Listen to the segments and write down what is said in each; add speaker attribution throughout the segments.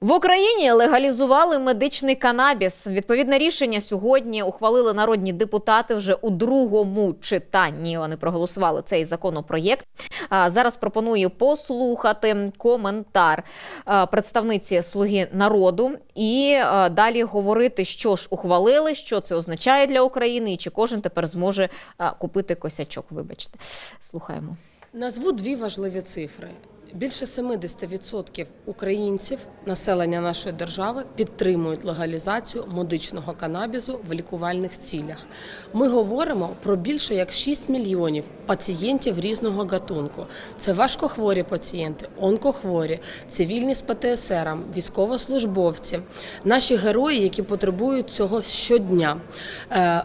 Speaker 1: В Україні легалізували медичний канабіс. Відповідне рішення сьогодні ухвалили народні депутати вже у другому читанні. Вони проголосували цей законопроєкт. Зараз пропоную послухати коментар представниці Слуги народу і далі говорити, що ж ухвалили, що це означає для України, і чи кожен тепер зможе купити косячок. Вибачте, слухаємо.
Speaker 2: Назву дві важливі цифри. Більше 70% українців, населення нашої держави, підтримують легалізацію медичного канабісу в лікувальних цілях. Ми говоримо про більше як 6 мільйонів пацієнтів різного гатунку. Це важкохворі пацієнти, онкохворі, цивільні з ПТСР, військовослужбовці, наші герої, які потребують цього щодня. Е,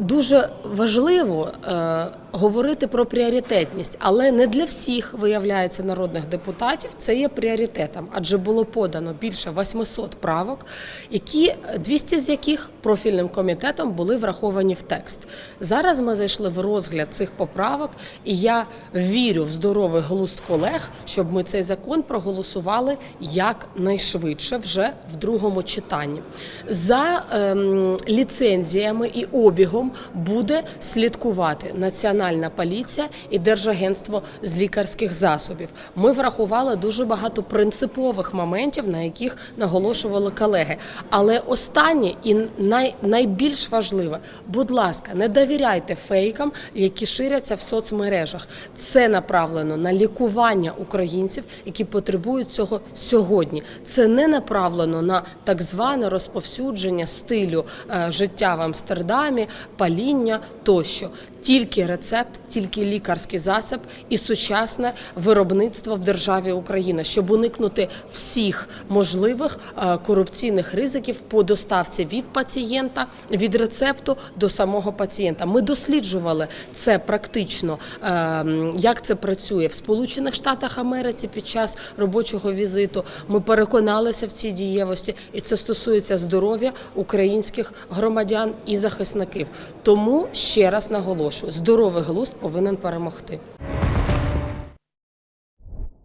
Speaker 2: Дуже важливо е, говорити про пріоритетність, але не для всіх виявляється народних депутатів. Це є пріоритетом, адже було подано більше 800 правок, які 200 з яких профільним комітетом були враховані в текст. Зараз ми зайшли в розгляд цих поправок, і я вірю в здоровий глузд колег, щоб ми цей закон проголосували якнайшвидше вже в другому читанні. За ем, ліцензіями і обігом буде слідкувати Національна поліція і Держагентство з лікарських засобів. Ми врахували дуже багато принципових моментів, на яких наголошували колеги. Але останнє і най, найбільш важливе, будь ласка, не довіряйте фейкам, які ширяться в соцмережах. Це направлено на лікування українців, які потребують цього сьогодні. Це не направлено на так зване розповсюдження стилю е, життя в Амстердамі, паління тощо. Тільки рецепт, тільки лікарський засіб і сучасне виробництво в державі Україна, щоб уникнути всіх можливих е, корупційних ризиків по доставці від пацієнта, від рецепту до самого пацієнта. Ми досліджували це практично, е, як це працює в Сполучених Штатах Америці під час робочого візиту. Ми переконалися в цій дієвості, і це стосується здоров'я українських громадян і захисників. Тому ще раз наголошую: здоровий глузд повинен перемогти.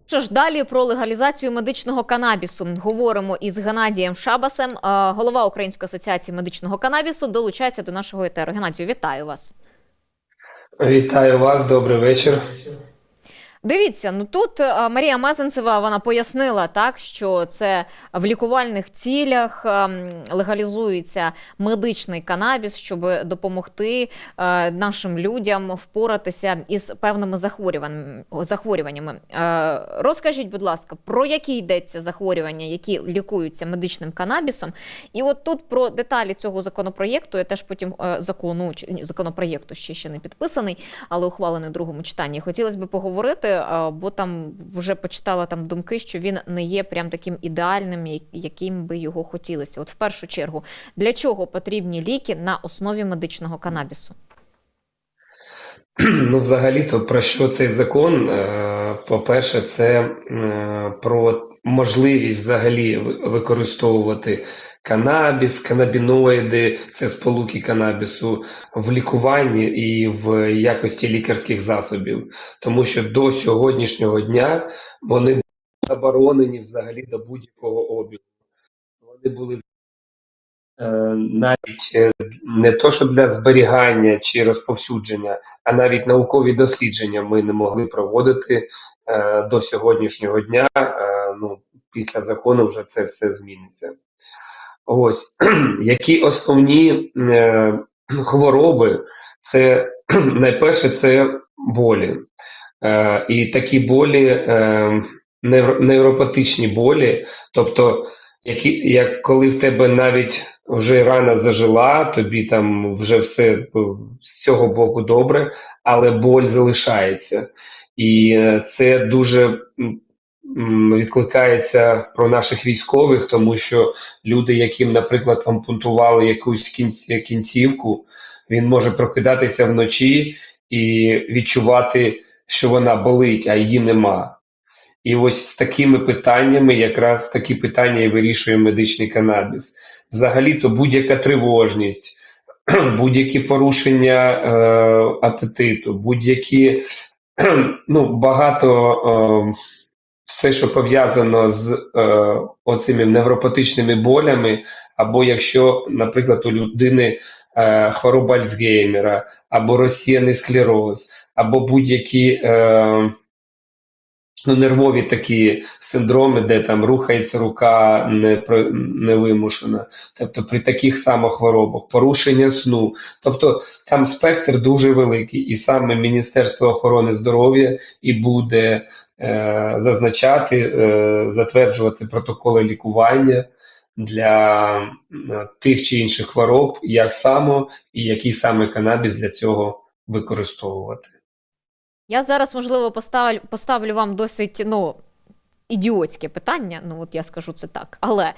Speaker 1: Що ж, далі про легалізацію медичного канабісу говоримо із Геннадієм Шабасем. Е, Голова Української асоціації медичного канабісу долучається до нашого етеру. Геннадію, вітаю вас.
Speaker 3: Вітаю вас, добрий вечір.
Speaker 1: Дивіться, ну тут е, Марія Мезенцева вона пояснила так, що це в лікувальних цілях ем, легалізується медичний канабіс, щоб допомогти е, нашим людям впоратися із певними захворюваннями. Е, Розкажіть, будь ласка, про які йдеться захворювання, які лікуються медичним канабісом? І от тут про деталі цього законопроєкту, я теж потім закону законопроєкту ще ще не підписаний, але ухвалений в другому читанні. Хотілося б поговорити, бо там вже почитала там думки, що він не є прям таким ідеальним, яким би його хотілося. От в першу чергу, для чого потрібні ліки на основі медичного канабісу?
Speaker 3: Ну, взагалі-то про що цей закон? Е, По-перше, це е, про можливість взагалі використовувати канабіс, канабіноїди, це сполуки канабісу в лікуванні і в якості лікарських засобів. Тому що до сьогоднішнього дня вони були заборонені взагалі до будь-якого обігу. Вони були е, навіть е, не то, що для зберігання чи розповсюдження, а навіть наукові дослідження ми не могли проводити е, до сьогоднішнього дня. Ну, після закону вже це все зміниться. Ось які основні е, хвороби, це найперше це болі. Е, і такі болі, е, невро- невропатичні болі, тобто які, як коли в тебе навіть вже рана зажила, тобі там вже все з цього боку добре, але боль залишається. І е, це дуже відкликається про наших військових, тому що люди, яким, наприклад, ампутували якусь кінці, кінцівку, він може прокидатися вночі і відчувати, що вона болить, а її нема. І ось з такими питаннями, якраз такі питання і вирішує медичний канабіс. Взагалі-то будь-яка тривожність, будь-які порушення е, апетиту, будь-які ну, багато все, що пов'язано з е, оцими невропатичними болями, або якщо, наприклад, у людини е, хвороба Альцгеймера, або розсіяний склероз, або будь-які е, ну, нервові такі синдроми, де там рухається рука не, невимушена, тобто при таких самохворобах, порушення сну. Тобто там спектр дуже великий, і саме Міністерство охорони здоров'я і буде е, зазначати, е, затверджувати протоколи лікування для е, тих чи інших хвороб, як само і який саме канабіс для цього використовувати.
Speaker 1: Я зараз, можливо, поставлю, поставлю вам досить ну, ідіотське питання, ну от я скажу це так. Але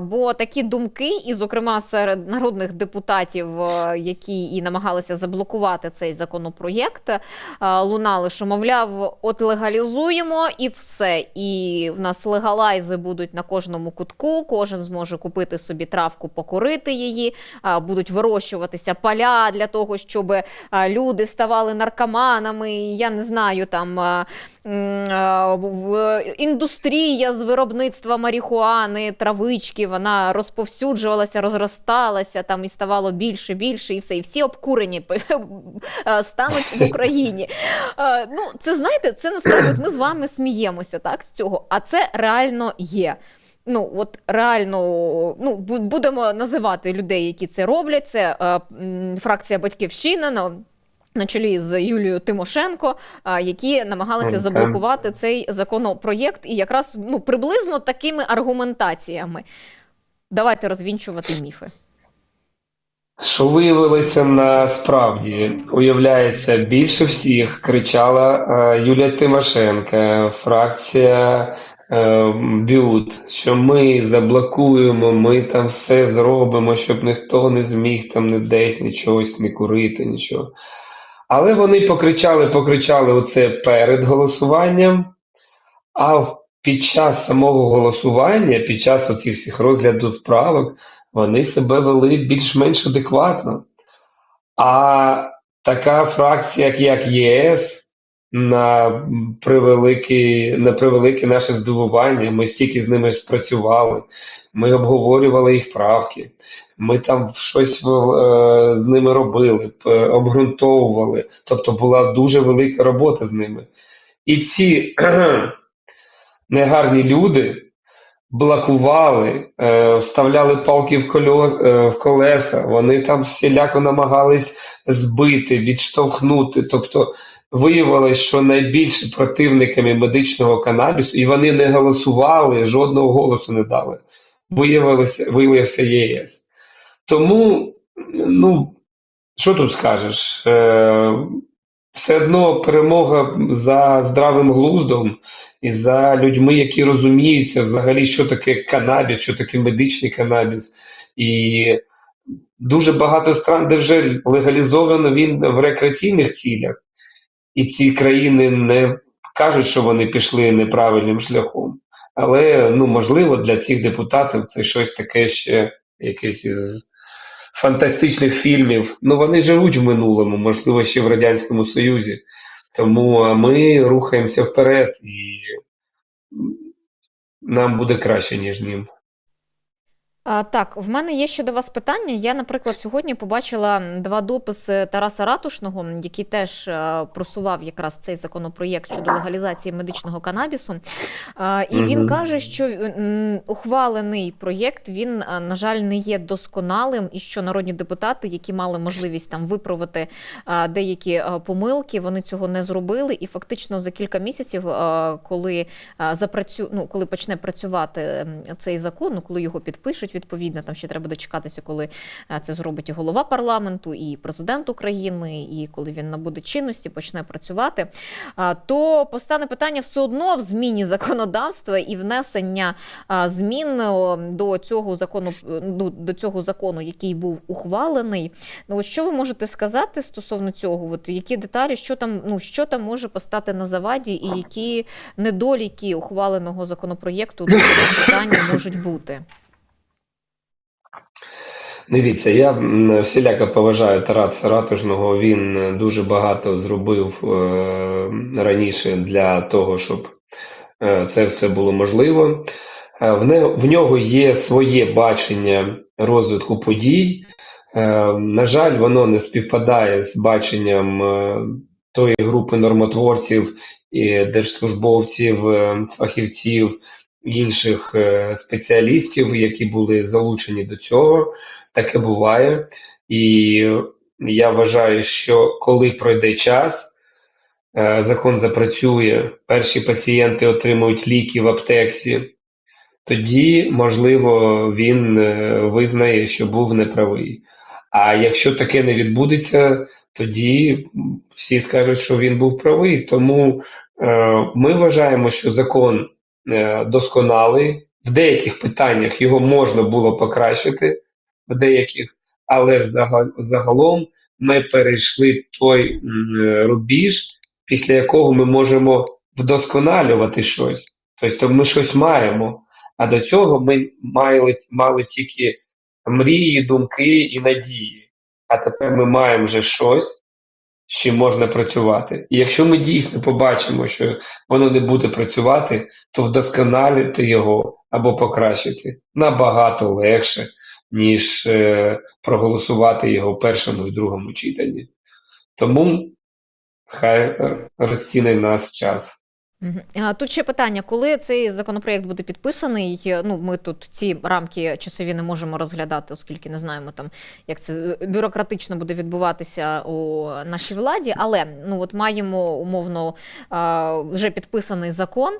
Speaker 1: бо такі думки, і, зокрема, серед народних депутатів, е, які і намагалися заблокувати цей законопроєкт, е, лунали, що мовляв, от легалізуємо і все. І в нас легалайзи будуть на кожному кутку, кожен зможе купити собі травку, покорити її, будуть вирощуватися поля для того, щоб люди ставали наркоманами. Я не знаю, там в- індустрія з виробництва марихуани, травички, вона розповсюджувалася, розросталася там і ставало більше, більше, і все. І всі обкурені е, стануть в Україні. Е, Ну, це знаєте, це насправді ми з вами сміємося так, з цього, а це реально є. Ну, от реально, ну, будемо називати людей, які це роблять. Це е, фракція Батьківщина на, на чолі з Юлією Тимошенко, які намагалися заблокувати цей законопроєкт, і якраз ну, приблизно такими аргументаціями. Давайте розвінчувати міфи.
Speaker 3: Що виявилося насправді, уявляється, більше всіх кричала е, Юлія Тимошенко, фракція е, БЮТ, що ми заблокуємо, ми там все зробимо, щоб ніхто не зміг там не десь нічогось не курити, нічого. Але вони покричали, покричали оце перед голосуванням, а під час самого голосування, під час оцих всіх розглядів правок, вони себе вели більш-менш адекватно. А така фракція, як, ЄС, на превелике, на превелике наше здивування, ми стільки з ними працювали, ми обговорювали їх правки, ми там щось е, з ними робили, обґрунтовували. Тобто була дуже велика робота з ними. І ці негарні люди блокували, е, вставляли палки в, кольос, е, в колеса, вони там всіляко намагались збити, відштовхнути. Тобто виявилось, що найбільше противниками медичного канабісу, і вони не голосували, жодного голосу не дали. Виявилося, виявився ЄС. Тому, ну, що тут скажеш? Е, все одно перемога за здравим глуздом і за людьми, які розуміються взагалі, що таке канабіс, що таке медичний канабіс. І дуже багато стран, де вже легалізовано він в рекреаційних цілях, і ці країни не кажуть, що вони пішли неправильним шляхом. Але ну, можливо, для цих депутатів це щось таке ще якесь із фантастичних фільмів. Ну, вони живуть в минулому, можливо, ще в Радянському Союзі. Тому ми рухаємося вперед, і нам буде краще, ніж ним.
Speaker 1: А, так, в мене є ще до вас питання. Я, наприклад, сьогодні побачила два дописи Тараса Ратушного, який теж е, просував якраз цей законопроєкт щодо легалізації медичного канабісу. А, і він каже, що м, ухвалений проєкт він, е, на жаль, не є досконалим, і що народні депутати, які мали можливість там виправити е, деякі е, помилки, вони цього не зробили. І фактично за кілька місяців, е, коли запрацю... ну, коли почне працювати цей закон, ну, коли його підпишуть, відповідно, там ще треба дочекатися, коли це зробить і голова парламенту, і президент України, і коли він набуде чинності, почне працювати, то постане питання все одно в зміні законодавства і внесення змін до цього закону, ну, до цього закону, який був ухвалений. Ну, от що ви можете сказати стосовно цього? От які деталі, що там, ну, що там може постати на заваді, і які недоліки ухваленого законопроєкту до читання можуть бути?
Speaker 3: Дивіться, я всіляко поважаю Тараса Ратужного. Він е, дуже багато зробив е, раніше для того, щоб е, це все було можливо. В нього є своє бачення розвитку подій. На жаль, воно не співпадає з баченням тої групи нормотворців і держслужбовців, фахівців, інших спеціалістів, які були залучені до цього. Таке буває. І я вважаю, що коли пройде час, е, закон запрацює, перші пацієнти отримують ліки в аптеці, тоді, можливо, він е, визнає, що був неправий. А якщо таке не відбудеться, тоді всі скажуть, що він був правий. Тому е, ми вважаємо, що закон досконалий. В деяких питаннях його можна було покращити, в деяких, але взага- загалом ми перейшли той рубіж, після якого ми можемо вдосконалювати щось. Тобто ми щось маємо. А до цього ми мали, мали тільки мрії, думки і надії. А тепер ми маємо вже щось, з чим можна працювати. І якщо ми дійсно побачимо, що воно не буде працювати, то вдосконалити його або покращити набагато легше, ніж е, проголосувати його в першому і другому читанні. Тому хай розцінить нас час.
Speaker 1: Тут ще питання: коли цей законопроєкт буде підписаний? Ну, ми тут ці рамки часові не можемо розглядати, оскільки не знаємо там, як це е, бюрократично буде відбуватися у нашій владі. Але ну от маємо умовно вже підписаний закон.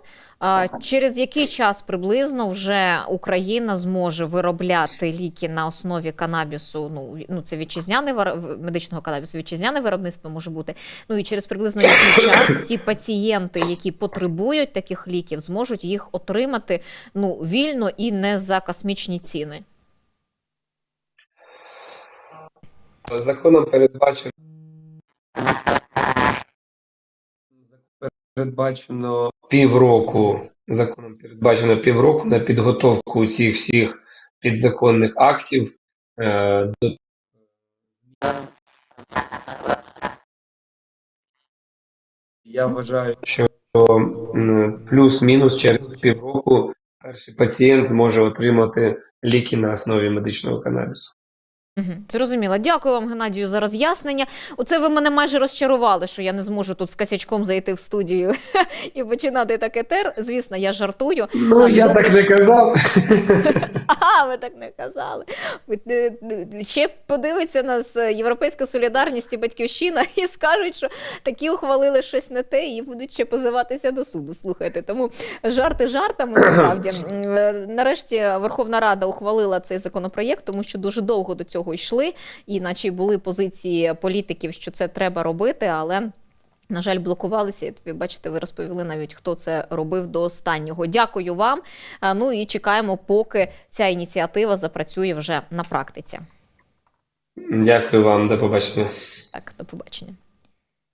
Speaker 1: Через який час приблизно вже Україна зможе виробляти ліки на основі канабісу? Ну, ну це вітчизняне медичного канабісу, вітчизняне виробництво може бути. Ну і через приблизно який час ті пацієнти, які потребують таких ліків, зможуть їх отримати ну вільно і не за космічні ціни.
Speaker 3: Законом передбачено передбачено півроку. Законом передбачено півроку на підготовку цих всіх підзаконних актів е, до я вважаю, що плюс-мінус через півроку перший пацієнт зможе отримати ліки на основі медичного канабісу.
Speaker 1: Мгм, Зрозуміло. Дякую вам, Геннадію, за роз'яснення. Оце ви мене майже розчарували, що я не зможу тут з косячком зайти в студію і починати таке тер. Звісно, я жартую.
Speaker 3: Ну,
Speaker 1: А,
Speaker 3: я
Speaker 1: добре,
Speaker 3: так не казав.
Speaker 1: Ага, ви так не казали. Е, е, Ще подивиться нас е, Європейська солідарність і батьківщина і скажуть, що такі ухвалили щось не те, і будуть ще позиватися до суду. Слухайте, тому жарти жартами насправді. Нарешті Верховна Рада ухвалила цей законопроєкт, тому що дуже довго до цього йшли, і наче були позиції політиків, що це треба робити, але. На жаль, блокувалися. І тобі бачите, ви розповіли навіть, хто це робив до останнього. Дякую вам. Ну і чекаємо, поки ця ініціатива запрацює вже на практиці.
Speaker 3: Дякую вам, до побачення.
Speaker 1: Так, до побачення.